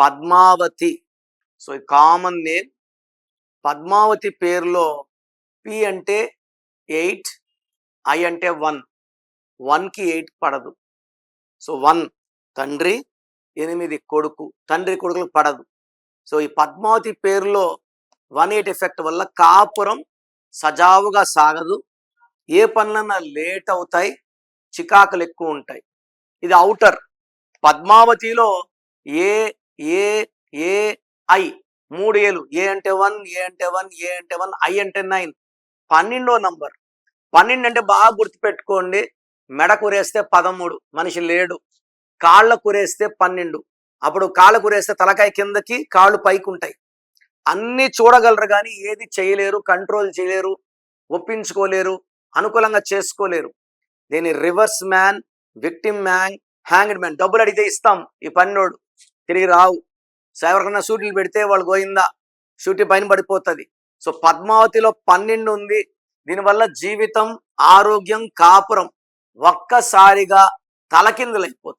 Padmavati. So ఈ common name Padmavati పేరులో P అంటే ఎయిట్ ఐ అంటే వన్. వన్కి ఎయిట్ పడదు. సో వన్ తండ్రి ఎనిమిది కొడుకు. తండ్రి కొడుకులకు పడదు. సో ఈ పద్మావతి పేరులో వన్ ఎయిట్ ఎఫెక్ట్ వల్ల కాపురం సజావుగా సాగదు. ఏ పనులన్నా లేట్ అవుతాయి. చికాకులు ఎక్కువ ఉంటాయి. ఇది outer పద్మావతిలో A A A I. మూడు ఏలు. ఏ అంటే వన్ ఏ అంటే వన్ ఏ అంటే వన్ ఐ అంటే నైన్. పన్నెండో నంబర్. పన్నెండు అంటే బాగా గుర్తుపెట్టుకోండి. మెడ కురేస్తే పదమూడు మనిషి లేడు. కాళ్ళ కురేస్తే పన్నెండు. అప్పుడు కాళ్ళ కురేస్తే తలకాయ కిందకి కాళ్ళు పైకి ఉంటాయి అన్ని చూడగలరు కానీ ఏది చేయలేరు కంట్రోల్ చేయలేరు ఒప్పించుకోలేరు అనుకూలంగా చేసుకోలేరు. దీని reverse man victim man hanged man డబ్బులు అడిగితే ఇస్తాం ఈ పన్నోడు తిరిగి రావు. సో ఎవరికైనా షూటీలు పెడితే వాళ్ళు గోయిందా? షూటీ పైన పడిపోతుంది. సో పద్మావతిలో పన్నెండు ఉంది. దీనివల్ల జీవితం ఆరోగ్యం కాపురం ఒక్కసారిగా తలకిందులైపోతుంది.